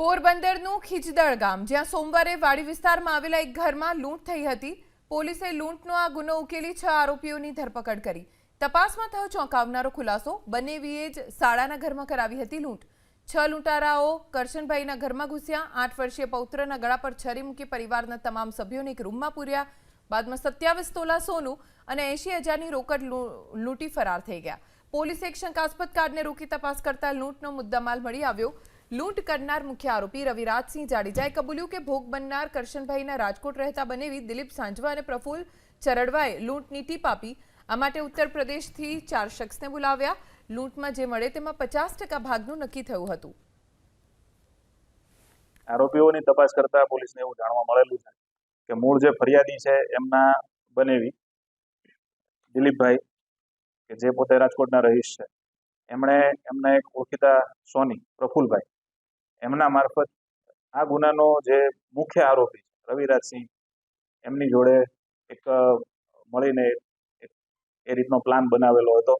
પોરબંદરનું ખીજદળ ગામ, જ્યાં સોમવારે વાડી વિસ્તારમાં આવેલા એક ઘરમાં લૂંટ થઈ હતી. પોલીસે લૂંટનો આ ગુનો ઉકેલી છ આરોપીઓની ધરપકડ કરી. તપાસમાં થયો ચોંકાવનારો ખુલાસો. બંનેવીએ જ શાળાના ઘરમાં કરાવી હતી લૂંટ. છ લૂંટારાઓ કરશનભાઈના ઘરમાં ઘૂસ્યા. આઠ વર્ષીય પૌત્રના ગળા પર છરી મૂકી પરિવારના તમામ સભ્યોને એક રૂમમાં પૂર્યા. બાદમાં સત્યાવીસ તોલા સોનું અને એંશી હજારની રોકડ લૂંટી ફરાર થઈ ગયા. પોલીસે એક શંકાસ્પદ કાર્ડને રોકી તપાસ કરતા લૂંટનો મુદ્દામાલ મળી આવ્યો. લૂંટ કરનાર મુખ્ય આરોપી રવિરાજસિંહ જાડેજાએ કબૂલ્યું કે ભોગ બનનાર કરશનભાઈના રાજકોટ રહેતા બનેવી દિલીપ સાંજવા અને પ્રફુલ ચરડવાએ લૂંટની ટીપ આપી. આ માટે ઉત્તર પ્રદેશથી ચાર શખ્સને બોલાવ્યા. લૂંટમાં જે મળે તેમાં પચાસ ભાગનું નક્કી થયું હતું. આરોપીઓની તપાસ કરતા પોલીસને એવું જાણવા મળેલું છે કે મૂળ જે ફરિયાદી છે એમના બનેવી દિલીપભાઈ, કે જે પોતે રાજકોટના રહીશ છે. એમણે એમના એક ઓળખીતા સોની, પ્રફુલભાઈ એમના મારફત આ ગુનાનો જે મુખ્ય આરોપી છે, રવિરાજસિંહ, એમની જોડે એક મળીને એ રીતનો પ્લાન બનાવેલો હતો.